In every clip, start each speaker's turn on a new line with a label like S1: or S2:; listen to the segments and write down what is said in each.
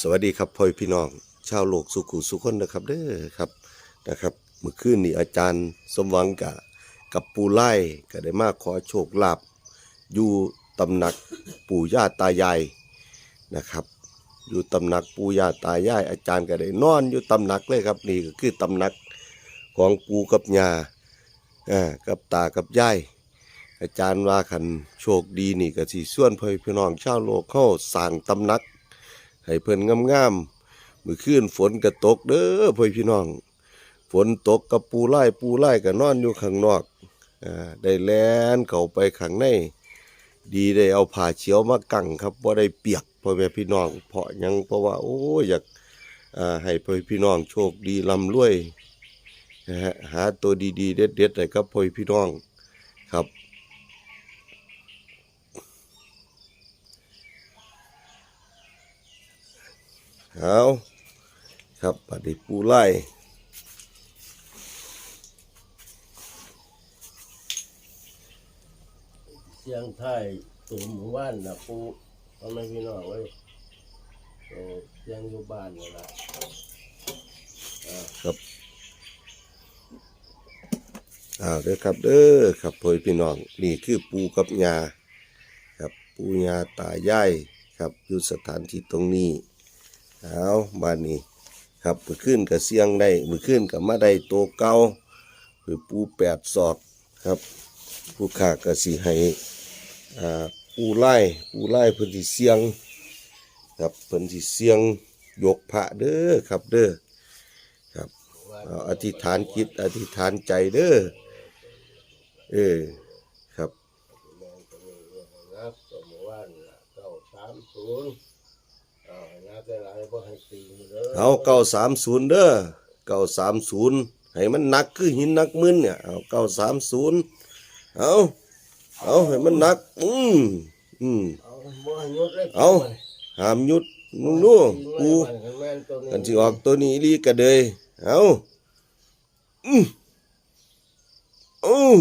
S1: สวัสดีครับพ่อพี่น้อง ชาวโลกสุขุสุขคนนะครับเด้อครับนะครับเมื่อคืนนี้อาจารย์สมหวังกับกับปูไล่ก็ได้มาขอโชคลาภอยู่ตำหนักปู่ย่าตายายนะครับ อยู่ตำหนักปู่ย่าตายายอาจารย์ก็ได้นอนอยู่ตำหนักเลยครับนี่ก็คือตำหนักของปู่กับยาอ่ากับตากับยายอาจารย์ว่าคันโชคดีนี่ก็สิส่วนพ่อพี่น้องชาวโลกเข้าสร้างตำหนัก ให้เพิ่นงามๆมื้อคืนฝนก็ตกเด้อพ่อพี่น้อง ฝนตกกับปูไล่ปูไล่ก็นอนอยู่ข้างนอกอ่าได้แลนเข้าไปข้างใน ดีได้เอาผ้าเขียวมากั้งครับบ่าได้เปียกพ่อแม่พี่น้อง เพราะยังเพราะว่า โอ้ยอยากอ่าให้พ่อพี่น้องโชคดีร่ำรวยนะฮะหาตัวดีๆ เด็ดๆให้กับพ่อพี่น้องครับ เอาครับปฏิปูไล่
S2: เสียงไทยตุ่มหมู่บ้านนะปูทำไมพี่น้องเว้ยโอ้เสียงอยู่บ้านนี่ละ
S1: ครับอ้าวเด้อครับเด้อครับพ่อพี่น้องนี่คือปูกับยาครับปูยาตายายครับอยู่สถานที่ตรงนี้ เอาบานนี้ครับมือขึ้นกับเสียงได้มือขึ้นกับมาได้โตวเก่าคือปูแปดศอกครับ ผู้ขาก็สีให้อ่าปูไล่ปูไล่เพิ่นสิเสียง ครับเพิ่นสิเสียงยกพระเด้อครับเด้อครับเอาอธิษฐานจิตอธิษฐานใจเด้อเออครับ
S2: นับตุ่มหมู่บ้านน่ะเก้าสามศูนย์เอาให้นับได้หลาย เพราะให้ตีเด้อ
S1: เอาเก้าสามศูนย์เด้อเก้าสามศูนย์ให้มันหนักคือหินหนักมึนเนี่ยเอาเก้าสามศูนย์เอาเอาให้มันหนัก อืมอืม
S2: เอาบ่ให้ยุดเลย
S1: เอาหามหยุดนุ่งนู่กู
S2: แม่นตัวนี้
S1: กันสิออกตัวนี้อีหลีกระเดยเอาอืมอือ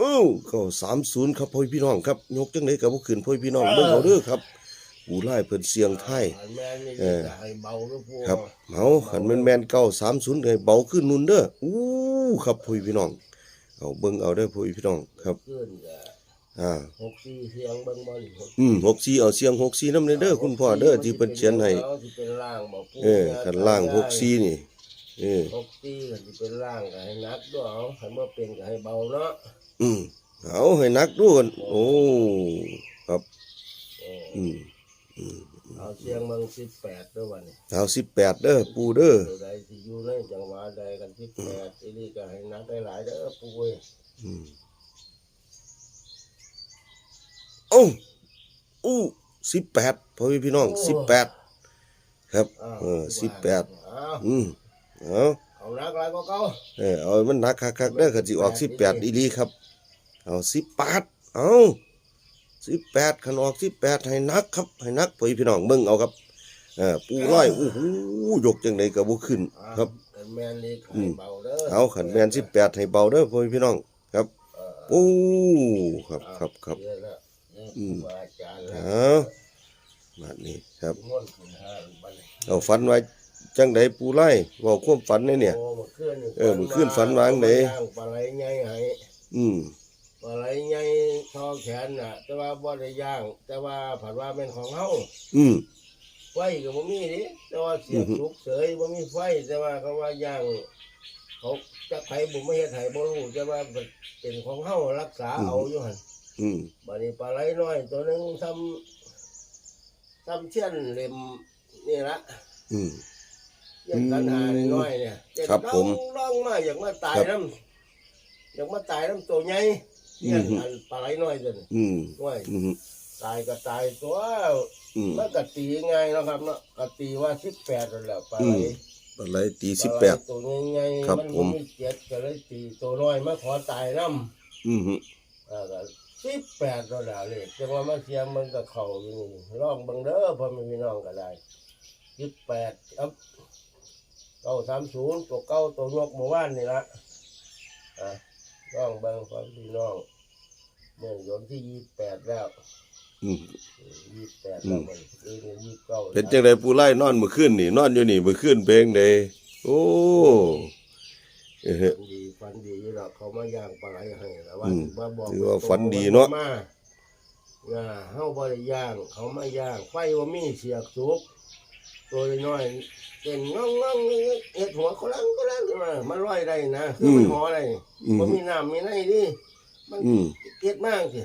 S1: อือเข้าสามศูนย์ครับพ่อพี่น้องครับ ยกจังไดกับพวกขืนพ่อพี่น้องเบิ่งเอาเด้อครับ ปูไล่เพิ่นเสียงไทย
S2: แม่นนี่
S1: เออ
S2: จะให้เบาหรือปู
S1: ครับเมาขันแม่นแม่นเก้าสามศูนย์เลยเบาขึ้นนุ่นเด้ออู้ครับพ่อพี่น้อง เอาเบิ่งเอาเด้อพ่อพี่น้องครับ
S2: ขึ้นก็
S1: อ่า
S2: หกสี่เสียงเบิ่งบ่นี่หก
S1: อืมหกสี่เอาเสียงหกสี่น้ำเด้อคุณพ่อเด้อที่เพิ่นเขียนให้
S2: เอาสิเป็นล่างบ่ปู
S1: เออขันล่างหกสี่นี่เออ
S2: หกสี่ก็สิเป็นล่างก็ให้นักด้วยเอาให้เมื่อเป็นก็ให้เบาเนาะ
S1: อืมเอาให้นักดูกันโอ้ครับ
S2: เออ
S1: อืม
S2: เอาเสียงเบิ่งสิบแปดด้วยวันนี้
S1: เอาสิบแปดเด้อปูเด้อ
S2: ตัวใดที่อยู่ในจังหวะใดกันสิบแปดอีนี่ก็ให้นักได้หลายเด้อปูเว้ย
S1: อืมโอ้อู้สิบแปดพ่อพี่น้องสิบแปดครับ
S2: อ้าว
S1: เออสิบแปด
S2: เอา
S1: อืมเอา
S2: เอานักหลายก็เก่า
S1: เออเอาให้มันหนักคักๆเด้อขันสิออกสิบแปดอีหลีครับ เอาสิบแปดเอา สิบแปดขันออกสิบแปดให้หนักครับ ให้หนักพ่อพี่น้องเบิ่งเอาครับเออปูร้อยโอ้โหยกจังไดก็บ่ขึ้น
S2: อ่า
S1: ครับ
S2: แต่แม่นนี่ให้เบาเด้อ
S1: เอาขันแมนสิบแปดให้เบาเด้อพ่อพี่น้องครับ
S2: เออ
S1: โอ้ครับครับครับ
S2: เยอะแล้วเยอะ
S1: อืม
S2: ครูบาอาจารย์แล้ว
S1: เอามานี่ครับ
S2: ม่วนขุนหารบัดนี้
S1: เอาฝันไว้จังไดปูไล่เว้าความฝันเนี่ยเนี่ย
S2: โอ้มื่อคืนนี่
S1: เออมื้อคืนฝันวาจั่งใด
S2: ย่างปลาไหลใหญ่ให้
S1: อืม
S2: ปลาไหลใหญ่ ทอแขนน่ะ แต่ว่าบ่ได้ย่าง แต่ว่าผัดว่าเป็นของเฮา
S1: อืม
S2: ไฟก็บ่มีดิแต่ว่าเสียบ
S1: อือฮึ
S2: สุกเสยบ่มีไฟแต่ว่าเขาว่าย่างเขาจะไผบ่มาเฮ็ดให้บ่รู้แต่ว่าเป็นของเฮารักษาเอาอยู่หั่น
S1: อืม
S2: บัดนี้ปลาไหลน้อยตัวหนึงทำทำเช่นเล่มนี่ละ
S1: อืม
S2: เช่นกันหาน้อยๆเนี่ยเจ็
S1: ครับผม
S2: ร้องมาอยากมาตายน้ำอยากมาตายน้ำตัวใหญ่ เนี่ย
S1: อือฮึ
S2: อันปลาไหลน้อยตัวนี้
S1: อืม
S2: น้อย
S1: อืม
S2: ตายก็ตายตัว
S1: อืม
S2: มันก็ตีง่ายเนาะครับเนาะก็ตีว่าสิบแปดนั่นแหละปลาไหล
S1: อืมอะไรตีสิบแปด
S2: ตัวใหญ่ๆ
S1: ครับ
S2: มัน
S1: ผม
S2: มีเจ็ดก็เลยตีตัวน้อยมาขอตายน้ำ
S1: อืม
S2: อ่าก็สิบแปดตัวแล้วเลยจังว่ามาเสียงมันก็เข่าอยู่นี่ร้องเบังเด้อพ่อแม่พี่น้องก็ได้สิบแปดครับเก้าสามศูนย์ตัวเก้าตัวนกเมื่อวานนี่ละอะ ร้องเบังพ่อพี่น้องเมื่อวันที่ยี่สิบแปดแล้ว
S1: อืม
S2: ยี่สิบแปดแล้วมันคือยี่สิบเก้า
S1: เป็นจังไดปูไล่นอนมื้อคืนนี่นอนอยู่นี่มื้อคืนเพลงใดโอ้เออ
S2: ฝันดีฝันดีอยู่ดอกเขามาย่างปลาไหลให้แล้วว่า
S1: อืม
S2: มาบอก
S1: ถือว่าฝันดีเนาะ
S2: มาอ่าเฮาบ่ได้ย่าง เขามาย่างไฟว่ามีเสียกสุก ตัวน้อยๆเต้นงองงองๆเฮ็ดหัวเขาลังเขาลังมามันลอยได้นะคือมันหอได้
S1: อืม
S2: บ่มีน้ำมีในดิมัน
S1: อืม
S2: เฮ็ดมากสิ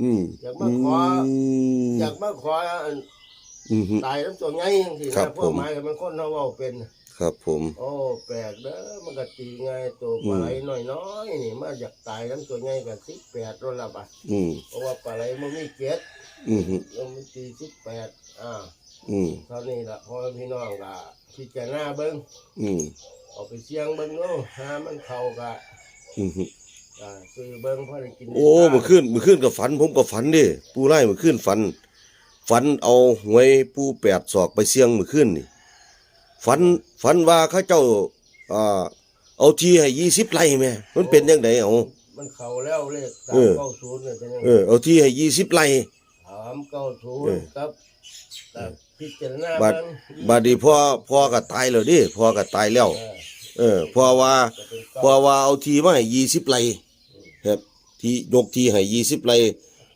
S1: อืม
S2: อยากมาขอ
S1: ม
S2: อยากมาขออัน
S1: อืม
S2: ตายน้ำตัวใหญ่จังซี่
S1: ครั
S2: นะ
S1: บ
S2: พวก
S1: ผม
S2: หมายกับมันคนเฮาเว้าเป็น
S1: ครับผม
S2: โอ้แปลกเด้อมันก็ตีไงตัวปลาไหลน้อยๆนี่มาอยากตายน้ำตัวใหญ่ก็18รุ่นละบาท
S1: อืม
S2: เพราะว่าปลาไหลมันมีเจ็ด
S1: อืม
S2: ยังมีตี18อ่า
S1: อืม
S2: เท่านี้ล่ะพ่อแม่พี่น้องก็พิจารณาเบิ่ง
S1: อืม
S2: เอาไปเสี่ยงเบิ่งเนาะหามันเข้าก็
S1: อืม
S2: อ่าซื้อเบิ่งพอได้กินได้
S1: โอ้เมื่อคืนเมื่อคืนก็ฝัน ผมก็ฝันดิปูไล่เมื่อคืนฝัน ฝันเอาหวยปูแปดศอกไปเสี่ยงเมื่อคืนนี่ฝันฝันว่าเขาเจ้าอ่าเอาที่ให้ยี่สิบไร่แม่มันเป็นยังไงเอา
S2: มันเข้าแล้วเลข
S1: เออ
S2: 390นี่เป็นยัง
S1: เออเอาที่ให้ยี่สิบไร่เออ
S2: 390กับกับ พิจารณา
S1: บัด
S2: เบิ่ง
S1: บาดนีพ่อพ่อก็ตายแล้วดิพ่อก็ตายแล้ว
S2: เออ
S1: เออพ่อว่า
S2: ก็เป็น
S1: พ่อว่าเอาที่มาให้ยี่สิบไร่ครับ ที่ยกที่ให้ยี่สิบไร่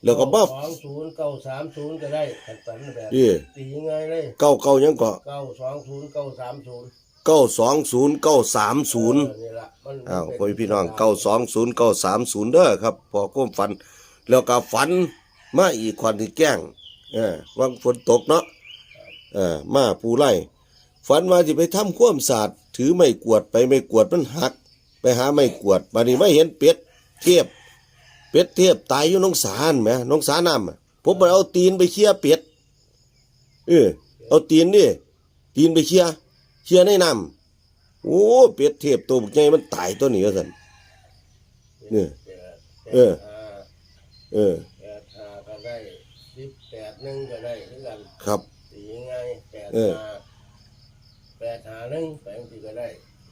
S1: แล้วก็มา
S2: สองศูนย์เก้าสามศูนย์ก็ได้ขันตันแบบ
S1: ดิ
S2: ตียังไงเลย
S1: เก้าเก้ายังก็
S2: เก้าสองศูนย์เก้าสามศูนย์
S1: เก้าสองศูนย์เก้าสามศูนย์
S2: นี่ละมัน
S1: อ้าวพ่อพี่น้องเก้าสองศูนย์เก้าสามศูนย์เด้อครับพอก้มฝัน แล้วก็ฝันมาอีกควันที่แกล้งเออวังฝนตกเนาะ เออมาปูไล่ฝันว่าจะไปทำความสะอาดถือไม่กวาดไปไม่กวาดมันหัก ไปหาไม่กวาดบัดนี้ไม่เห็นเป็ดเทียบ เป็ดเทียบตายอยู่น้องสารแหมน้องสาน้ำอะผมไปเอาตีนไปเคี่ยเป็ดเออเอาตีนดิตีนไปเคี่ยเคี่ยในน้ำโอ้เป็ดเทียบตัวบักใหญ่มันตายตัวนี้ว่าสันเนี่ยเออ เออ
S2: แปดห้าก็ได้สิบแปดหนึ่งก็ได้คือกัน
S1: ครับ
S2: ตียังไงแป ด
S1: เออ
S2: ห้าแปดห้าหนึ่งแปดสี่ก็ได้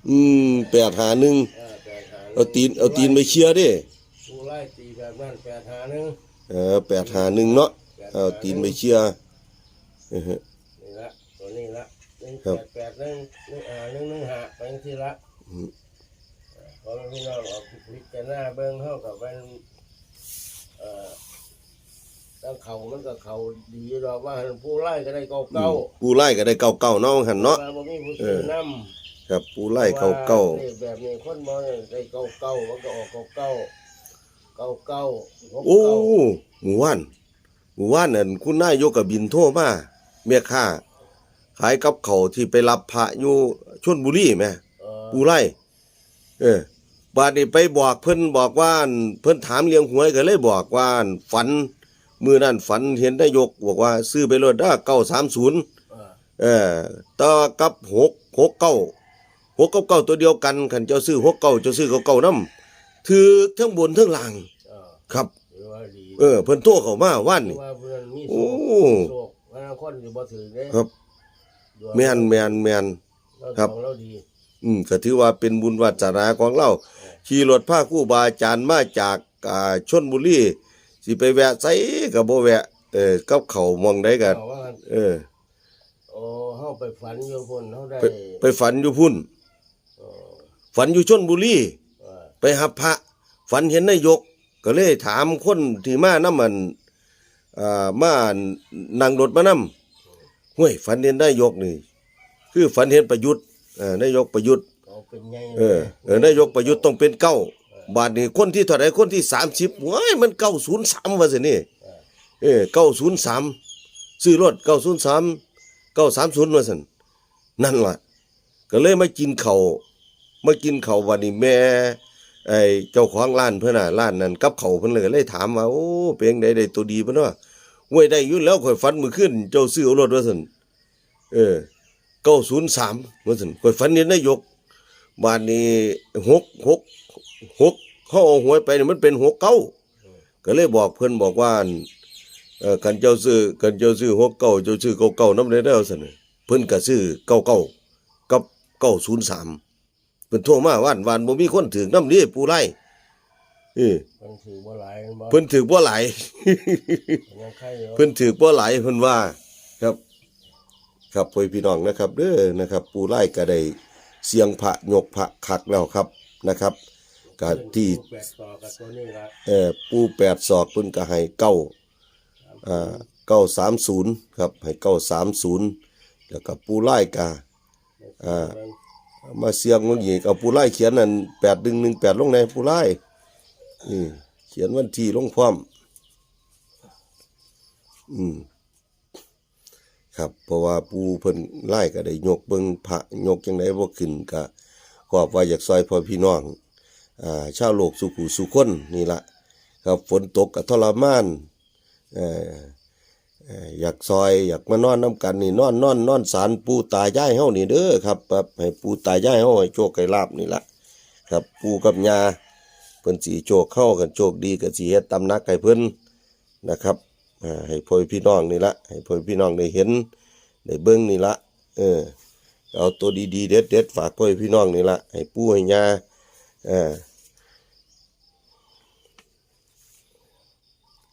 S1: อืมแปดหาหนึ่ง
S2: เออแปดห้าหง
S1: เอาตีนเอาตีนไปเคี่ยดิ
S2: ผู้ไล่ตีแบบนั้นแปดห้าหนึ่ง
S1: เออแปดหาหนึ่งเนาะ
S2: แปด
S1: เอา
S2: ห้
S1: ตีน
S2: ห
S1: ไป
S2: ง
S1: เคี่ยเออฮะ
S2: นี่ละตัวนี้ละหนึ่ง
S1: ครั
S2: แป
S1: บ
S2: ดแปดหนึ่งหนึ่งอ่าหนึ่งหนึ่งห้าไปที่ละ
S1: อืม
S2: เพราะพี่น้องเอาพิจารณาเบิ่งเข้ากับเป็นเอ่อ ตั้งเขามันก็เขาดีดอกว่าผู้ไล่ก็ได้เก่าเก่า
S1: ปูไล่ก็ได้เก่าเก่าๆเนาะหันเนาะ
S2: ว่าบ่มีผู้ซื้อน้ำ
S1: ครับ ปูไล่เก่าเก่า
S2: พระว่ลขแบบนี้คนบ่ได้เก่าเก่ามันก็ออกเก่าเก่าเก่าเก่าหก
S1: ๆโอ้
S2: เก้า
S1: หมู่ว่านหมู่ว่านนั่นคุณนายกกับบินโทรมาเมียค้าขายกับเขาวที่ไปรับพระอยู่ชลบุรีแหม่
S2: เออ
S1: ปูไล่เออบาดนี้ไปบอกเพิ่นบอกว่าอั่นเพิ่นถามเลี้ยงหวยก็เลยบอกว่าอั่นฝัน มือนั่นฝันเห็นนายกบอกว่า ซื้อไปรถได้เก้าสามศูนย์
S2: เออ
S1: เออต่อกับหกหกเก้าหกกับเก้าตัวเดียวกันขันเจ้าซื้อหกเก้าเจ้าซื้อเก้าเก้าน้ำถือทั้งบนทั้งล่าง
S2: เออ
S1: ครับ
S2: ถือว่าดี
S1: เออเพิ่นโทรเข้ามาว่าน
S2: ถือ
S1: นี่
S2: ว่าเพิ่นมี
S1: โอ้
S2: โชคมีโชคอนาคตอยู่บ่ถือเด้
S1: ครับ
S2: ดวง
S1: แม่นแม่นแม่น
S2: เรา
S1: ครับ
S2: ของเราดี
S1: อืมก็ถือว่าเป็นบุญวาสนาของเรา ขี่รถพาครู่บาอาจารย์มาจากอ่าชนบุรี สิไปแวะไสก็บ่แวะ เออกับเขาวหมองได้กัน
S2: เอาว่างั้น
S1: เออ
S2: โอ้เฮาไปฝันอยู่พุ่นเฮาได้
S1: ไปไปฝันอยู่พุ่น
S2: เออ
S1: ฝันอยู่ชนบุรี
S2: เออ
S1: ไปหับพระ ฝันเห็นนายก ก็เลยถามคนที่มานํมันอ่ามานั่งรถมานำห้วยฝันเห็นนายกนี่ คือฝันเห็นประยุทธ์เออนายกประยุทธ์
S2: เขาเป็นไง
S1: เออเออนายกประยุทธ์ต้องเป็นเก้า บาทนี้คนที่เท่าไรคนที่สามสิบว้ายมันเก้าศูนย์สามว่าสินี่เออเก้าศูนย์สามซื้อรถเก้าศูนย์สามเก้าสามศูนย์ว่าสินนั่นล่ะ ก็เลยมากินเขาวมากินเข่าวันนี้แม่ไอ้เจ้าของร้านเพื่อนน่ะร้านนั้นกับเขาเพิ่อนเลยเลยถามว่าโอ้เป็นจั่งใดได้ตัวดีเพิ่นว่าห้วยได้ยู่แล้วข่อยฝันมื้อคืนเจ้าซื้อรถว่าซั่นเออ903ว่าซั่นข่อยฝันเห็นนายกบานนี้หกหก หกเขาเอาหวยไปนี่มันเป็นหกเก้าก็เลยบอกเพิ่นบอกว่าอั่นเออกันเจ้าซื้อกันเจ้าซื้อหกเก้าเจ้าซื้อเก้าเก้าน้ำเลยได้เอาสินะเพิ่นก็ซื้อเก้าเก้ากับเก้าศูนย์สามเพิ่นโทรมาว่านวานบ่มีคนถึงน้ำนี้ปูไร่เออ
S2: มันถือว่าหลายมันบ่
S1: เพิ่นถือบ่หลาย
S2: ยังใครอยู่
S1: เพิ่นถือบ่หลายเพิ่นว่า ครับ ครับพ่อพี่น้องนะครับเด้อนะครับ ปูไล่ก็ได้เสียงพระยกพระคักแล้วครับนะครับ ก็ที่
S2: แปดต่อกับตัวนี้ละ
S1: เออปูแปดศอกเพิ่นก็ให้เก้าอ่าเก้าสามศูนย์ครับให้เก้าสามศูนย์แล้วก็ปูไล่กาอ่ามาเสียงมันอีกเอาปูไล่เขียนนั่นแปดหนึ่งหนึ่งแปดลงในปูไล่อืมเขียนวันที่ลงพร้อมอืมครับเพราะว่าปูเพิ่นไล่ก็ได้ยกเบิ่งพระยกจังไดบ่ขึ้นก็ขอบว่าอยากซอยพ่อพี่น้อง ชาวโลกสุขุสุคนนี่ละครับฝนตกก็ทรมานเอ่ออยากซอยอยากมานอนน้ำกันนี่นอนนอนนอนสารปูตายายเฮานี่เด้อครับครับให้ปูตายายเฮาให้โชคให้ลาบนี่ละครับปูกับยาเพิ่นสิโชคเข้ากันโชคดีก็สิเฮ็ดตำนักให้เพิ่นนะครับให้พ่อพี่น้องนี่ละให้พ่อพี่น้องได้เห็นได้เบิ่งนี่ละเออเอาตัวดีๆเด็ดๆฝากพ่อพี่น้องนี่ละให้ปูให้ยา เอ่า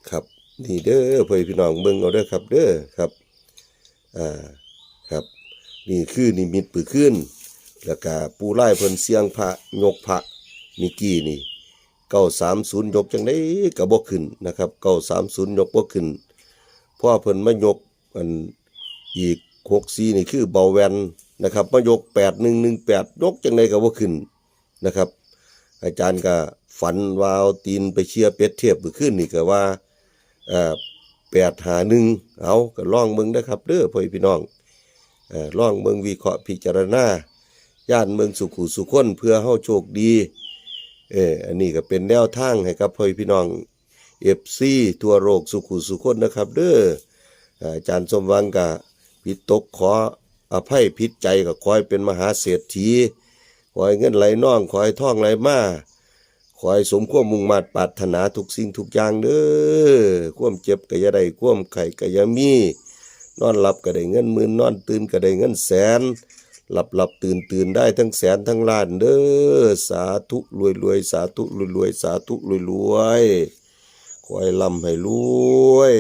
S1: ครับนี่เด้อเพื่อนพี่น้องเบิ่งเอาเด้อครับ เด้อครับอ่าครับ นี่คือนิมิตปือขึ้น แล้วก็ปูไล่เพิ่นเสียงพระยกพระมิกี้นี่เก้าสามศูนย์ยกจังได้ก็บ่ขึ้นนะครับเก้าสามศูนย์ยกบ่ขึ้นพ่อเพิ่นมายกอันอีกหกสีนี่คือเบาแวนนะครับมายกแปดหนึ่งหนึ่งแปดยกจังไดก็บ่ขึ้นนะครับ อาจารย์ก็ฝันวาเอตีนไปเชียร์เป็ดเทียบมือขึ้นนี่ก็ว่าเอ่อแปดหาหนึ่งเอาก็ล่องเบิ่งนะครับเด้อพ่อพี่น้องเอ่อล่องเบิ่งวิเคราะห์พิจารณาย่านเมืองสุขุสุขนเพื่อเฮาโชคดีเอออันนี้ก็เป็นแนวทางให้กับพ่อพี่น้อง FC ทั่วโลกสุขุสุขนนะครับ เด้ออาจารย์สมวังก็ผิตกขออภัยผิดใจก็ขอให้เป็นมหาเศรษฐี อให้เงินไหลน่องขอให้ท่องไหลมาขอให้สมควมมุ่งมาตรปรารถนาทุกสิ่งทุกอย่างเด้อควมเจ็บก็อย่าได้ควมไข้ก็อย่ามี นอนหลับก็ได้เงินหมื่นนอนตื่นก็ได้เงินแสน หลับหลับตื่นตื่นได้ทั้งแสนทั้งล้านเด้อสาธุรวยรวยสาธุรวยรวยสาธุรวยรวยขอให้ร่ำให้รวย